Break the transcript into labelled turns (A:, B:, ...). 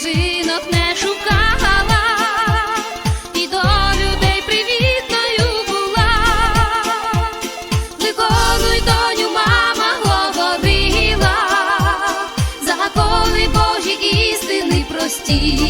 A: Сніжинок не шукала, і до людей привітною була, виконуй доню, мама говорила, за коли Божі істини прості.